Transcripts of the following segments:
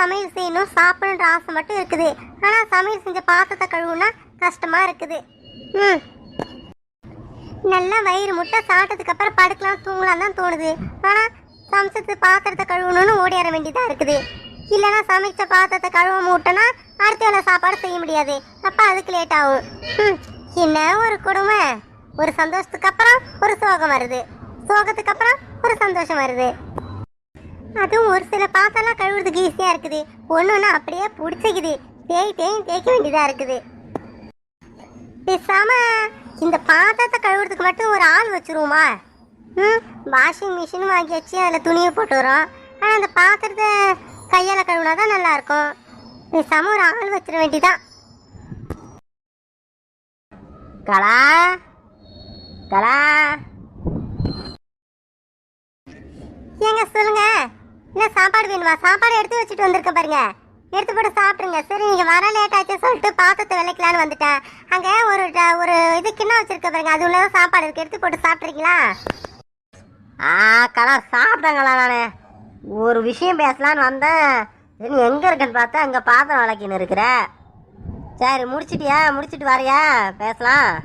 சமையல் செய்யணும் சாப்பிடணுன்ற ஆசை மட்டும் இருக்குது. ஆனால் சமையல் செஞ்ச பாத்திரத்தை கழுவுனா கஷ்டமாக இருக்குது. ம். நல்லா வயிறு முட்டை சாப்பிட்டதுக்கு அப்புறம் படுக்கலாம் தூங்கலாம் தான் தோணுது. ஆனால் சமைச்சது பாத்திரத்தை கழுவணும்னு ஓடியார வேண்டியதாக இருக்குது. இல்லைன்னா சமைச்ச பாத்திரத்தை கழுவாம விட்டோன்னா அடுத்த வேலை சாப்பாடு செய்ய முடியாது. அப்போ அதுக்கு லேட் ஆகும். ம், என்ன ஒரு கொடுமை? ஒரு சந்தோஷத்துக்கு அப்புறம் ஒரு சோகம் வருது. சோகத்துக்கு அப்புறம் ஒரு சந்தோஷம் வருது. அதுவும் ஒரு சில பாத்திரம்லாம் கழுவுறதுக்கு ஈஸியாக இருக்குது. ஒன்று ஒன்று அப்படியே பிடிச்சிக்குது. தேய் தேய் தேய்க்க வேண்டியதாக இருக்குது. பேசாம இந்த பாத்திரத்தை கழுவுறதுக்கு மட்டும் ஒரு ஆள் வச்சிருவோமா? ம் வாஷிங் மிஷின் வாங்கி வச்சு அதில் துணியை போட்டு வரோம். ஆனால் அந்த பாத்திரத்தை கையால் கழுவுனா தான் நல்லா இருக்கும் பேசாம ஒரு ஆள் வச்சிட வேண்டிதான் கலா கலா. ஏங்க சொல்லுங்க. என்ன சாப்பாடு வேணுமா? சாப்பாடு எடுத்து வச்சுட்டு வந்திருக்க பாருங்க. எடுத்து போட்டு சாப்பிடுங்க. சரி நீங்கள் வர லேட் ஆச்சு சொல்லிட்டு பாத்திரத்தை விலைக்கலான்னு வந்துட்டேன். அங்கே ஒரு ட- ஒரு இது கிண்ணம் வச்சிருக்க பாருங்க. அது உள்ளதான் சாப்பாடு இருக்கு. எடுத்து போட்டு சாப்பிட்றீங்களா? ஆ கலா சாப்பிட்டங்களா நானே. ஒரு விஷயம் பேசலான்னு வந்தேன். சரி எங்கே இருக்குன்னு பார்த்தா அங்கே பாத்திரம் விளக்கின்னு இருக்கிற. சரி முடிச்சிட்டியா? முடிச்சிட்டு வரையா? பேசலாம்.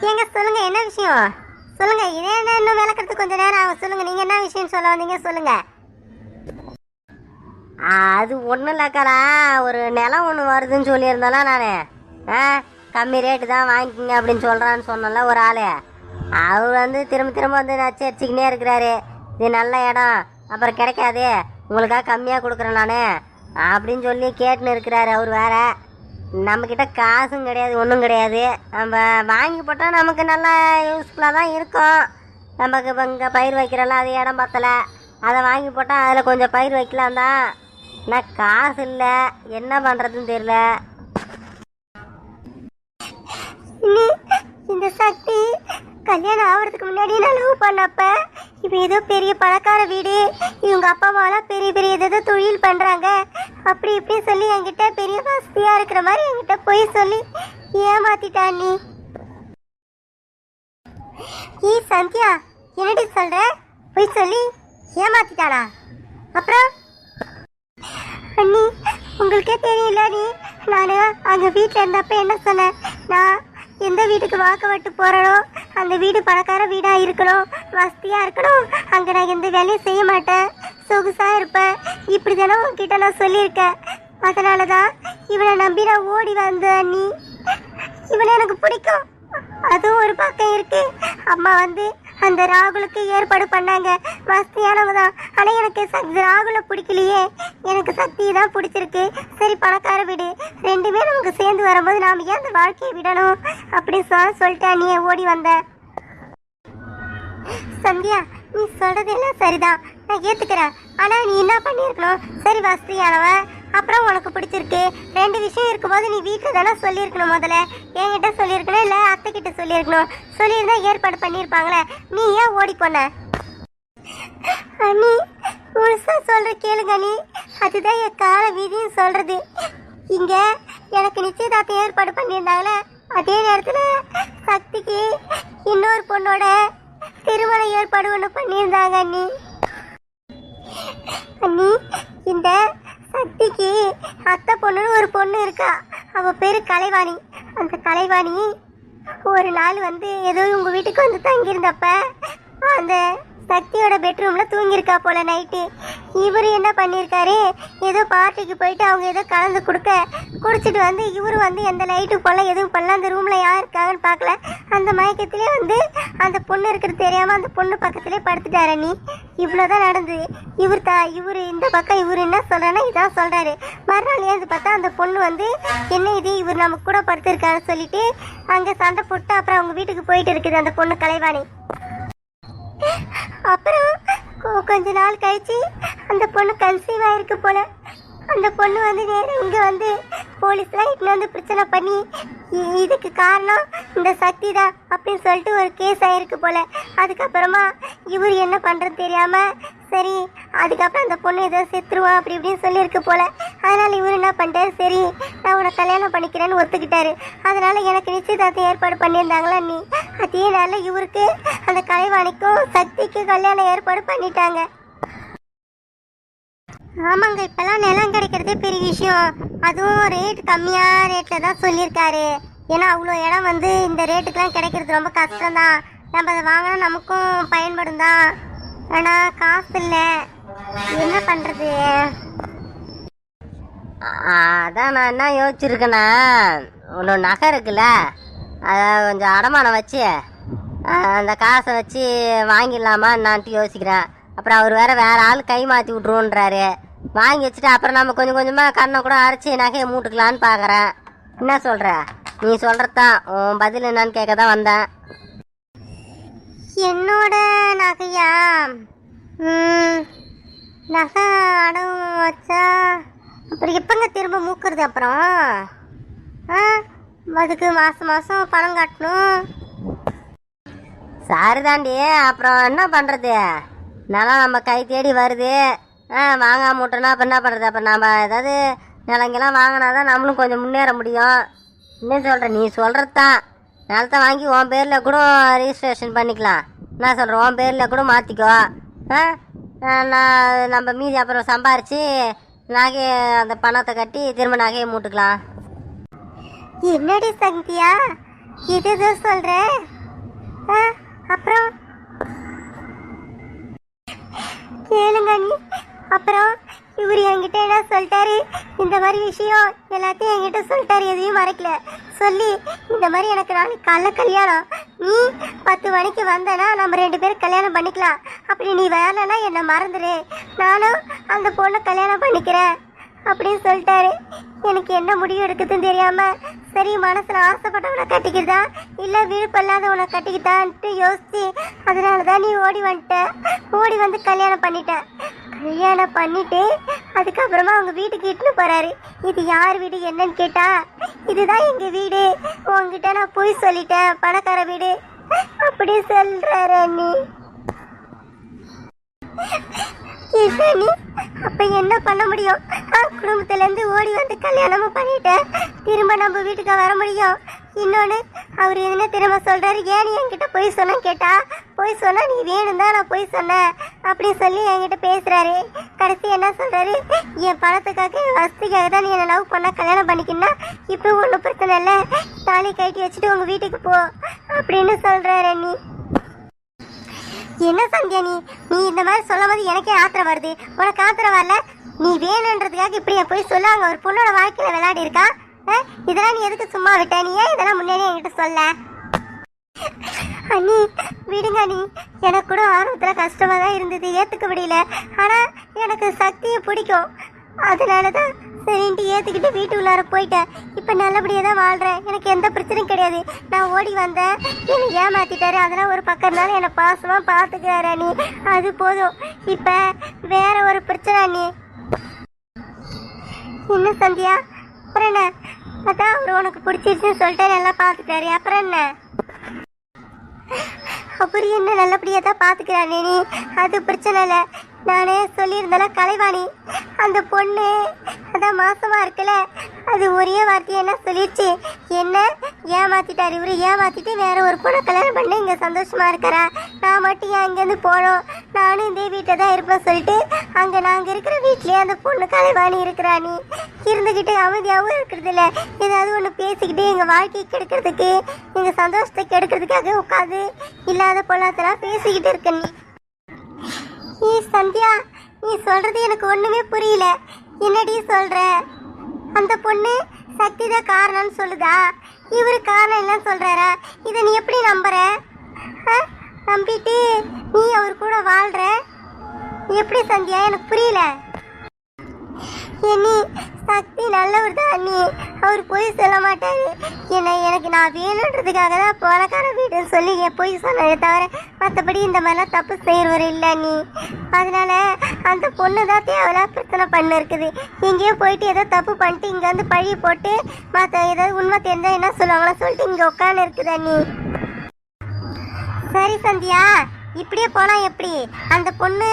எங்க சொல்லுங்க என்ன விஷயம்? சொல்லுங்க இதே என்ன இன்னும் விளக்கிறதுக்கு கொஞ்சம் நேரம் ஆகும். சொல்லுங்க நீங்க என்ன விஷயம் சொல்ல வந்தீங்க சொல்லுங்க. அது ஒன்றும் இல்லைக்கடா ஒரு நிலம் ஒன்று வருதுன்னு சொல்லியிருந்தேன்ல நான். ஆ கம்மி ரேட்டு தான் வாங்கிக்கிங்க அப்படின்னு சொல்கிறான்னு சொன்னல ஒரு ஆள். அவர் வந்து திரும்ப திரும்ப வந்து நச்சரிச்சுக்கினே இருக்கிறாரு. இது நல்ல இடம் அப்புறம் கிடைக்காது உங்களுக்காக கம்மியாக கொடுக்குறேன் நான் அப்படின்னு சொல்லி கேட்டுன்னு இருக்கிறாரு அவர் வேறு. நம்மக்கிட்ட காசும் கிடையாது ஒன்றும் கிடையாது. நம்ம வாங்கி போட்டால் நமக்கு நல்லா யூஸ்ஃபுல்லாக தான் இருக்கும். நமக்கு இப்போ இங்கே பயிர் வைக்கிறோம்ல அது இடம் பத்தலை. அதை வாங்கி போட்டால் அதில் கொஞ்சம் பயிர் வைக்கலாம் தான். ஆனால் காசு இல்லை. என்ன பண்ணுறதுன்னு தெரியல. இனி இந்த சக்தி கல்யாணம் ஆகிறதுக்கு முன்னாடி நான் லவ் பண்ணப்ப இப்போ ஏதோ பெரிய பணக்கார வீடு. இவங்க அப்பா அம்மாலாம் பெரிய பெரிய ஏதோ தொழில் பண்ணுறாங்க அப்படி இப்படி சொல்லி என்கிட்ட பெரிய வசதியாக இருக்கிற மாதிரி என்கிட்ட போய் சொல்லி ஏமாத்திட்டா நீ. ஈ சந்தியா என்னடி சொல்கிற போய் சொல்லி ஏமாத்திட்டானா? அப்புறம்? அண்ணி உங்களுக்கே தெரியல நீ நான் அங்கே வீட்டில் இருந்தப்ப என்ன சொன்னேன்? நான் எந்த வீட்டுக்கு வாக்கப்பட்டு போகிறனோ அந்த வீடு பணக்கார வீடாக இருக்கணும் வசதியாக இருக்கணும். அங்கே நான் எந்த வேலையும் செய்ய மாட்டேன். சொகுசாக இருப்பேன். இப்படி தானே உங்ககிட்ட நான் சொல்லியிருக்கேன். அதனால தான் இவனை நம்பி நான் ஓடி வந்தேன் நீ. இவனை எனக்கு பிடிக்கும். அதுவும் ஒரு பக்கம் இருக்கு. அம்மா வந்து அந்த ராகுலுக்கு ஏற்பாடு பண்ணாங்க. வசதியானவங்க தான். ஆனால் எனக்கு சக்தி ராகுல பிடிக்கலையே. எனக்கு சக்தி தான் பிடிச்சிருக்கு. சரி பணக்கார வீடு. ரெண்டுமே நமக்கு சேர்ந்து வரும்போது நாம் ஏன் அந்த வாழ்க்கையை விடணும்? அப்படின்னு சொல்ல சொல்லிட்டா நீ ஓடி வந்த? சந்தியா நீ சொல்கிறது எல்லாம் சரிதான். நான் ஏற்றுக்கிறேன் ஆனால் நீ என்ன பண்ணியிருக்கணும்? சரி வசதியானவன் அப்புறம் உனக்கு பிடிச்சிருக்கு. ரெண்டு விஷயம் இருக்கும்போது நீ வீட்டில் தானே சொல்லியிருக்கணும் முதல்ல. என்கிட்ட சொல்லியிருக்கணும் இல்லை அத்தை கிட்ட சொல்லியிருக்கணும். சொல்லியிருந்தா ஏற்பாடு பண்ணியிருப்பாங்களே. நீ ஏன் ஓடி போன? அண்ணி முழுசா சொல்கிற கேளுங்க அண்ணி. அதுதான் என் கால வீதியும் சொல்கிறது இங்கே எனக்கு நிச்சயதார்த்தம் ஏற்பாடு பண்ணியிருந்தாங்களே. அதே நேரத்தில் சக்திக்கு இன்னொரு பொண்ணோட திருமண ஏற்பாடு ஒன்று பண்ணியிருந்தாங்க அண்ணி. அண்ணி இந்த சக்திக்கு அத்தை பொண்ணுன்னு ஒரு பொண்ணு இருக்கா. அவ பேரு கலைவாணி. அந்த கலைவாணி ஒரு நாள் வந்து ஏதோ உங்கள் வீட்டுக்கு வந்து தங்கியிருந்தப்ப அந்த சக்தியோட பெட்ரூம்ல தூங்கியிருக்கா போல நைட்டு இவரு என்ன பண்ணியிருக்காரு? ஏதோ பார்ட்டிக்கு போயிட்டு அவங்க ஏதோ கலந்து கொடுக்க குடிச்சிட்டு வந்து இவரு வந்து எந்த லைட்டு போல எதுவும் பண்ணல. அந்த ரூம்ல யார் இருக்காங்கன்னு பார்க்கல. அந்த மயக்கத்திலே வந்து அந்த பொண்ணு இருக்கிறது தெரியாம அந்த பொண்ணு பக்கத்திலே படுத்துட்டாரு நீ இவ்வளோதான் நடந்தது. இவர் தா இவர் இந்த பக்கம் இவர் என்ன சொல்றாருன்னா இதான் சொல்றாரு. மறுநாள் ஏந்து பார்த்தா அந்த பொண்ணு வந்து என்ன இது? இவர் நம்ம கூட படுத்திருக்காருன்னு சொல்லிட்டு அங்கே சண்டை போட்டு அப்புறம் அவங்க வீட்டுக்கு போயிட்டு இருக்குது அந்த பொண்ணு கலைவாணி. அப்புறம் கொஞ்ச நாள் கழிச்சு அந்த பொண்ணு கன்சீவ் ஆயிருக்கு போல. அந்த பொண்ணு வந்து நேரம் இங்கே வந்து போலீஸ்லாம் இட்டு வந்து பிரச்சனை பண்ணி இதுக்கு காரணம் இந்த சக்தி தான் அப்படின்னு சொல்லிட்டு ஒரு கேஸ் ஆயிருக்கு போல. அதுக்கப்புறமா இவர் என்ன பண்ணுறது தெரியாமல் சரி அதுக்கப்புறம் அந்த பொண்ணு ஏதோ செத்துருவான் அப்படி இப்படின்னு சொல்லியிருக்கு போல. அதனால் இவர் என்ன பண்ணிட்டாரு? சரி நான் உனக்கு கல்யாணம் பண்ணிக்கிறேன்னு ஒத்துக்கிட்டாரு. அதனால் எனக்கு நிச்சயதார்த்தம் ஏற்பாடு பண்ணியிருந்தாங்களா நீ? அதே நாளில் இவருக்கு அந்த கலைவாணிக்கும் சக்திக்கு கல்யாணம் ஏற்பாடு பண்ணிட்டாங்க. ஆமாங்க இப்போல்லாம் நிலம் கிடைக்கிறதே பெரிய விஷயம். அதுவும் ரேட் கம்மியாக ரேட்டில் தான் சொல்லியிருக்காரு. ஏன்னா அவ்வளோ இடம் வந்து இந்த ரேட்டுக்கெலாம் கிடைக்கிறது ரொம்ப கஷ்டம்தான். நம்ம அதை வாங்கினா நமக்கும் பயன்படும் தான். ஆனால் காசு இல்லை. என்ன பண்ணுறது அதான் நான் என்ன யோசிச்சிருக்கேன்னா உன்னோட நகை இருக்குல்ல அதை கொஞ்சம் அடமானம் வச்சு அந்த காசை வச்சு வாங்கிடலாமா என்னான்ட்டு யோசிக்கிறேன் அப்புறம் அவர் வேற வேற ஆள் கை மாற்றி விட்ருவோன்றாரு வாங்கி வச்சுட்டு அப்புறம் நம்ம கொஞ்சம் கொஞ்சமாக கண்ணை கூட அரைச்சி நகையை மூட்டுக்கலான்னு பார்க்குறேன் என்ன சொல்கிற நீ சொல்கிறதான் உன் பதில் என்னன்னு கேட்க தான் வந்தேன். என்னோட நகையா? ம், நகை அடம் வச்சா? அப்புறம் எப்பங்க திரும்ப மூக்குறது அப்புறம்? ஆ அதுக்கு மாதம் மாதம் பணம் கட்டணும். சரிதாண்டி அப்புறம் என்ன பண்ணுறது நிலம் நம்ம கை தேடி வருது. ஆ வாங்காம விட்டோன்னா அப்போ என்ன பண்ணுறது அப்போ நம்ம ஏதாவது நிலங்கெல்லாம் வாங்கினா தான் நம்மளும் கொஞ்சம் முன்னேற முடியும். என்ன சொல்கிற நீ சொல்கிறது தான் நிலத்தை வாங்கி உன் பேரில் கூட ரிஜிஸ்ட்ரேஷன் பண்ணிக்கலாம். நான் சொல்கிறேன் உன் பேரில் கூட மாற்றிக்கோ ஆ? நான் நம்ம மீதி அப்புறம் சம்பாரித்து நகையை அந்த பணத்தை கட்டி திரும்ப நகையை மூட்டுக்கலாம். என்னடி சக்தியா இது ஏதோ சொல்ற? ஆ, அப்புறம்? கேளுங்க நீ அப்புறம்? இவர் என்கிட்ட என்ன சொல்லிட்டாரு? இந்த மாதிரி விஷயம் எல்லாத்தையும் என்கிட்ட சொல்லிட்டாரு. எதையும் மறைக்கல. சொல்லி இந்த மாதிரி எனக்கு நாளைக்கு காலைல கல்யாணம். நீ பத்து மணிக்கு வந்தனா நம்ம ரெண்டு பேரும் கல்யாணம் பண்ணிக்கலாம். அப்படி நீ வரலன்னா என்னை மறந்துடு நானும் அந்த பொண்ணை கல்யாணம் பண்ணிக்கிறேன் அப்படின்னு சொல்லிட்டாரு. எனக்கு என்ன முடிவு எடுக்குதுன்னு தெரியாம சரி மனசில் ஆசைப்பட்டவனை கட்டிக்கிறதா? இல்லை விருப்பம் இல்லாதவனை கட்டிக்கிட்டான்ட்டு யோசிச்சு அதனால தான் நீ ஓடி வந்துட்ட. ஓடி வந்து கல்யாணம் பண்ணிட்ட. கல்யாணம் பண்ணிட்டு அதுக்கப்புறமா அவங்க வீட்டுக்கு இட்டுன்னு போறாரு. இது யார் வீடு என்னன்னு கேட்டா இதுதான் எங்க வீடு. உங்ககிட்ட நான் போய் சொல்லிட்டேன் பணக்கார வீடு. அப்படி சொல்றாரு நீ அப்ப என்ன பண்ண முடியும்? குடும்பத்துல இருந்து ஓடி வந்து கல்யாணமும் பண்ணிட்டேன். திரும்ப நம்ம வீட்டுக்கு வர முடியும். இன்னொன்னு அவர் என்ன திரும்ப சொல்றாரு? ஏன் என்கிட்ட போய் சொன்ன கேட்டா? போய் சொன்னா நீ வேணும் தான் நான் போய் சொன்னேன் அப்படின்னு சொல்லி என்கிட்ட பேசுறாரு. கடைசி என்ன சொல்றாரு? என் பணத்துக்காக என் வசதிக்காக தான் நீ என்ன லவ் பண்ண கல்யாணம் பண்ணிக்கின்னா இப்போ ஒன்றும் பிரச்சனை இல்லை. தாலி கட்டி வச்சுட்டு உங்க வீட்டுக்கு போ அப்படின்னு சொல்றாரு நீ என்ன சந்தியா நீ? நீ இந்த மாதிரி சொல்லும் போது எனக்கே ஆத்திரம் வருது. உனக்கு ஆத்திரம் வரல? நீ வேணுன்றதுக்காக இப்படி போய் சொல்ல ஒரு பொண்ணோட வாழ்க்கையில விளையாடி இருக்கா? இதெல்லாம் நீ எதுக்கு சும்மா விட்ட? நீ ஏன் இதெல்லாம் முன்னாடியே என்கிட்ட சொல்ல? அண்ணி விடுங்க நீ எனக்கு கூட ஆரம்பத்தில் கஷ்டமாக தான் இருந்தது. ஏற்றுக்க முடியல. ஆனால் எனக்கு சக்தியை பிடிக்கும். அதனால தான் சரின்ட்டு ஏற்றுக்கிட்டு வீட்டு உள்ளார போயிட்டேன். இப்போ நல்லபடியாக தான் வாழ்கிறேன் எனக்கு எந்த பிரச்சனையும் கிடையாது. நான் ஓடி வந்தேன். என்னை ஏமாற்றிட்டாரு அதெல்லாம் ஒரு பக்கம் இருந்தாலும் என்னை பாசமாக பார்த்துக்கிறாரு அண்ணி. அது போதும். இப்போ வேற ஒரு பிரச்சனை அண்ணி. என்ன சந்தியா? அப்புறம் என்ன? அதான் அவர் உனக்கு பிடிச்சிருச்சுன்னு சொல்லிட்டு நல்லா பார்த்துட்டாரு அப்புறம் என்ன? அப்புறம் என்ன நல்லபடியாக தான் பார்த்துக்கிறானே நீ அது பிரச்சனை இல்லை. நானே சொல்லியிருந்தேன்னா கலைவாணி. அந்த பொண்ணு அதான் மாசமா இருக்குல்ல? அது ஒரே வார்த்தையை என்ன சொல்லிடுச்சு என்ன? ஏமாத்திட்டாரு இவரு. ஏமாத்திட்டு வேற ஒரு பொண்ணை கல்யாணம் பண்ணி இங்கே சந்தோஷமா இருக்கிறா நான் மட்டும் ஏன் இங்கேருந்து போனோம்? நானும் இதே வீட்டை தான் இருப்பேன் சொல்லிட்டு அங்கே நாங்கள் இருக்கிற வீட்லயே அந்த பொண்ணு கலைவாணி இருக்கிறா நீ. இருந்துக்கிட்டு அமைதியாகவும் இருக்கிறது இல்லை. ஏதாவது ஒன்று பேசிக்கிட்டு எங்கள் வாழ்க்கையை கெடுக்கிறதுக்கு எங்கள் சந்தோஷத்தை கெடுக்கிறதுக்காக உட்காந்து இல்லாத பொல்லாத்தெல்லாம் பேசிக்கிட்டு இருக்க நீ. நீ சந்தியா நீ சொல்கிறது எனக்கு ஒன்றுமே புரியல. என்னடி சொல்ற? அந்த பொண்ணு சக்தி தான் காரணம்னு சொல்லுதா? இவரு காரணம் இல்லைன்னு சொல்றாரா? இதை நீ எப்படி நம்புற? ஆ? நம்பிட்டு நீ அவர் கூட வாழ்ற? எப்படி சந்தியா? எனக்கு புரியல. என்னி சக்தி நல்லவர் தான் அண்ணி. அவர் போய் சொல்ல மாட்டாரு. என்ன எனக்கு நான் வேணுன்றதுக்காக தான் போலக்கார வீடுன்னு சொல்லி என் போய் சொன்னதை தவிர மற்றபடி இந்த மாதிரிலாம் தப்பு செய்கிறவர் இல்லை நீ அதனால அந்த பொண்ணு தான் தேவையில்லாம் பிரச்சனை பண்ண இருக்குது எங்கேயோ போயிட்டு ஏதோ தப்பு பண்ணிட்டு இங்கே வந்து பழி போட்டு மற்ற ஏதாவது உண்மை தெரிஞ்சால் என்ன சொல்லுவாங்களா சொல்லிட்டு இங்கே உட்காந்து இருக்குதா நீ சரி சந்தியா இப்படியே போனால் எப்படி? அந்த பொண்ணு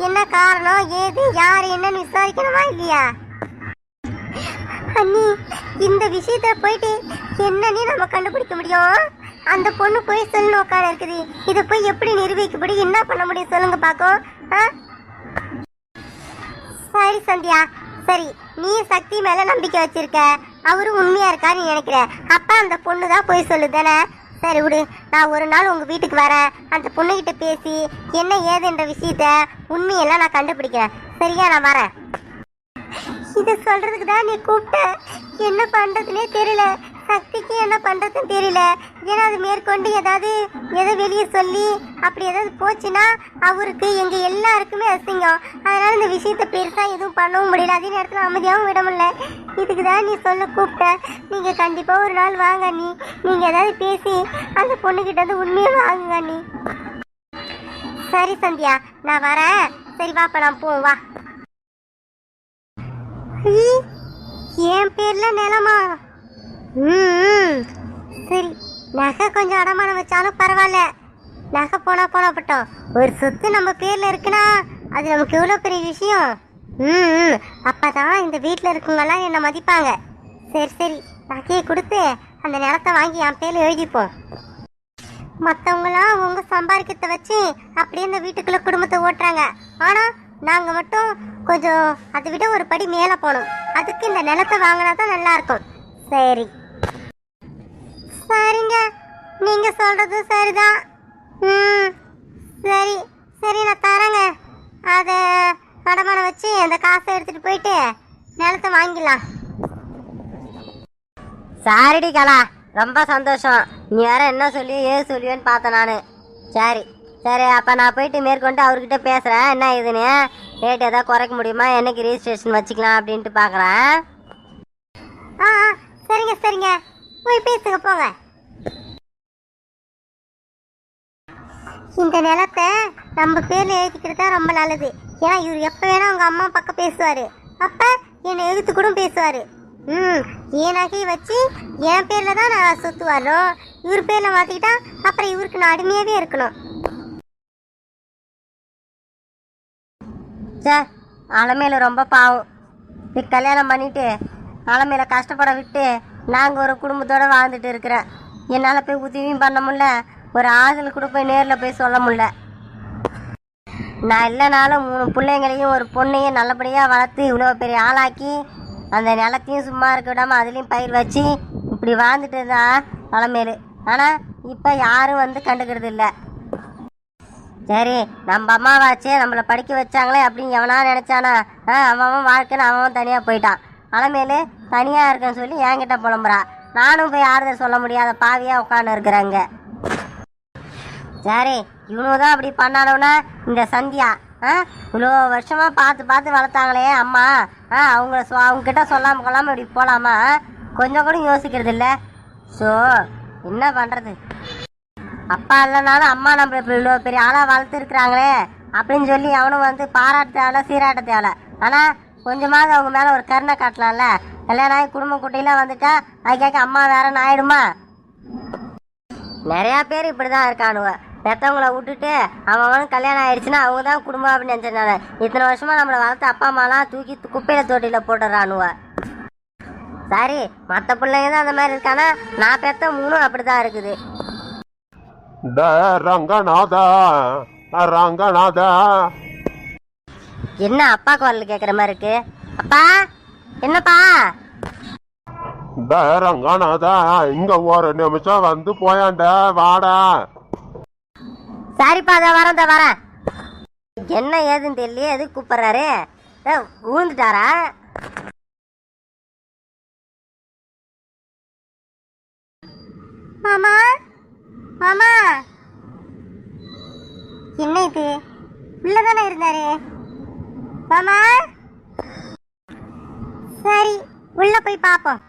என்ன காரணம் ஏது யார் என்னன்னு விசாரிக்கணுமா இல்லையா? அண்ணி இந்த விஷயத்த போயிட்டு என்னன்னு நம்ம கண்டுபிடிக்க முடியும்? அந்த பொண்ணு போய் சொல்லணும் உட்கார இருக்குது. இதை போய் எப்படி நிரூபிக்க முடியும் என்ன பண்ண முடியும் சொல்லுங்க பார்க்கும் ஆ? சரி சந்தியா. சரி நீ சக்தி மேல நம்பிக்கை வச்சிருக்க. அவரு உண்மையா இருக்கான்னு நினைக்கிற அப்ப அந்த பொண்ணு தான் போய் சொல்லுதானே சரி விடு. நான் ஒரு நாள் உங்கள் வீட்டுக்கு வரேன். அந்த பொண்ணுகிட்ட பேசி என்ன ஏதுன்ற விஷயத்த உண்மையெல்லாம் நான் கண்டுபிடிக்கிறேன். சரியா நான் வரேன். இதை சொல்கிறதுக்கு தான் நீ கூப்பிட்ட. என்ன பண்ணுறதுனே தெரியல. சக்திக்கு என்ன பண்ணுறதுன்னு தெரியல. ஏன்னா அது மேற்கொண்டு ஏதாவது எதை வெளியே சொல்லி அப்படி ஏதாவது போச்சுன்னா அவருக்கு எங்கள் எல்லாருக்குமே அசிங்கம். அதனால் இந்த விஷயத்த பெருசாக எதுவும் பண்ணவும் முடியல. அதே நேரத்தில் அமைதியாகவும் விட முடியல. இதுக்கு தான் நீ சொல்ல கூப்பிட்ட. நீங்கள் கண்டிப்பாக ஒரு நாள் வாங்க நீ நீங்கள் ஏதாவது பேசி அந்த பொண்ணுக்கிட்ட வந்து உண்மையை வாங்குங்க நீ சரி சந்தியா. நான் வரேன். சரி வாப்பா நான் போவோம் வா. என் பேர்ல நிலமா? ம் சரி நகை கொஞ்சம் அடமானம் வச்சாலும் பரவாயில்ல. நகை போனா போனா பட்டோம். ஒரு சொத்து நம்ம பேர்ல இருக்குன்னா அது நமக்கு எவ்வளோ பெரிய விஷயம்? ம் ம். அப்பதான் இந்த வீட்டில் இருக்கவங்கெல்லாம் என்னை மதிப்பாங்க. சரி சரி நகையை கொடுத்து அந்த நிலத்தை வாங்கி என் பேர்ல எழுதிப்போம். மற்றவங்களாம் அவங்க சம்பாதிக்கத்தை வச்சு அப்படியே இந்த வீட்டுக்குள்ள குடும்பத்தை ஓட்டுறாங்க. ஆனா நாங்கள் மட்டும் கொஞ்சம் அதை விட ஒரு படி மேலே போகணும். அதுக்கு இந்த நிலத்தை வாங்கினா தான் நல்லாயிருக்கும் சரி. சரிங்க. நீங்கள் சொல்கிறது சரிதான். ம். சரி. சரி நான் தரேங்க. அதை அடமானம் வச்சு அந்த காசை எடுத்துகிட்டு போயிட்டு நிலத்தை வாங்கிடலாம். சாரிடி கலா. ரொம்ப சந்தோஷம். நீ வேற என்ன சொல்லி ஏது சொல்லுவேன்னு பார்த்தேன் நான். சரி. சரி அப்போ நான் போயிட்டு மேற்கொண்டு அவர்கிட்ட பேசுகிறேன் என்ன இதுன்னு? ரேட் எதாவது குறைக்க முடியுமா? என்னைக்கு ரிஜிஸ்ட்ரேஷன் வச்சுக்கலாம் அப்படின்ட்டு பார்க்குறேன் ஆ சரிங்க சரிங்க. போய் பேசுங்க போங்க. இந்த நிலத்தை நம்ம பேர்ல எழுதிக்கிறது தான் ரொம்ப நல்லது. ஏன்னா இவர் எப்ப வேணா அவங்க அம்மா பக்கம் பேசுவாரு. அப்ப என்னை எழுத்து கூட பேசுவாரு. ம் என் நகையை வச்சு என் பேரில் தான் நான் சொத்து வரும் இவர் பேரில் மாற்றிக்கிட்டா அப்புறம் இவருக்கு நான் அடிமையாகவே இருக்கணும். சே அலமையில் ரொம்ப பாவம். இப்போ கல்யாணம் பண்ணிட்டு அலமையில் கஷ்டப்பட விட்டு நாங்கள் ஒரு குடும்பத்தோடு வாழ்ந்துட்டு இருக்கிறேன் என்னால் போய் உதவியும் பண்ண முடில ஒரு ஆறுதல் கூட போய் நேரில் போய் சொல்ல முடில நான் இல்லைனாலும் மூணு பிள்ளைங்களையும் ஒரு பொண்ணையும் நல்லபடியாக வளர்த்து இவ்வளோ பெரிய ஆளாக்கி அந்த நிலத்தையும் சும்மா இருக்க விடாமல் அதுலேயும் பயிர் வச்சு இப்படி வாழ்ந்துட்டு இருந்தா அலமேலு ஆனால் இப்போ யாரும் வந்து கண்டுக்கிறது இல்லை. சரி நம்ம அம்மாவாச்சே நம்மளை படிக்க வச்சாங்களே அப்படின்னு எவனா நினச்சானா ஆ அவன் வாழ்க்கைன்னு அவன் தனியாக போயிட்டான். அலமேலு தனியாக இருக்கேன்னு சொல்லி என்கிட்ட புலம்புறா. நானும் போய் ஆறுதல் சொல்ல முடியாத பாவியாக உட்காந்து இருக்கிறேங்க. சரி இவனு தான் அப்படி பண்ணானவனா இந்த சந்தியா ஆ இவ்வளோ வருஷமாக பார்த்து பார்த்து வளர்த்தாங்களே அம்மா ஆ அவங்கள சொ அவங்கக்கிட்ட சொல்லாமல் கொள்ளாமல் இப்படி போகலாமா கொஞ்சம் கூட யோசிக்கிறது இல்லை ஸோ என்ன பண்ணுறது அப்பா இல்லைனாலும் அம்மா நம்ம இப்போ இவ்வளோ பெரிய ஆளாக வளர்த்துருக்குறாங்களே அப்படின்னு சொல்லி அவனும் வந்து பாராட்ட தேவை சீராட்ட தேவை ஆனால் கொஞ்சமாவது அவங்க மேலே ஒரு கருணை காட்டலாம்ல? கல்யாணம் ஆகி குடும்ப குட்டையெல்லாம் வந்துட்டா அது கேட்க அம்மா வேறன்னு ஆயிடுமா நிறையா பேர் இப்படி தான் இருக்கானுவ பெற்றவங்கள விட்டுட்டு அவன் அவனுக்கு கல்யாணம் ஆயிடுச்சுன்னா அவங்க தான் குடும்பம் அப்படின்னு நினச்சிருந்தாங்க. இத்தனை வருஷமாக நம்மளை வளர்த்து அப்பா அம்மாலாம் தூக்கி குப்பையில் தொட்டியில் போட்டுறானுவ சரி மற்ற பிள்ளைங்க தான் அந்த மாதிரி இருக்கானா? நான் பெற்ற மூணும் அப்படி தான் இருக்குது. ட ரங்கநாதா ரங்கநாதா. என்ன அப்பா குரல் கேட்குற மாதிரி இருக்கு? அப்பா என்னப்பா? ட ரங்கநாதா இங்க ஒரு நிமிஷம் வந்து போயாண்ட வாடா. சரிப்பா அதை வரேன் அதை வரேன். என்ன ஏதுன்னு தெரியல எதுக்கு கூப்பிட்றாரு? ஊந்துட்டாரா மாமா? மாமா. என்ன இது? உள்ளே தானே இருந்தாரு? மாமா. சரி உள்ள போய் பார்ப்போம்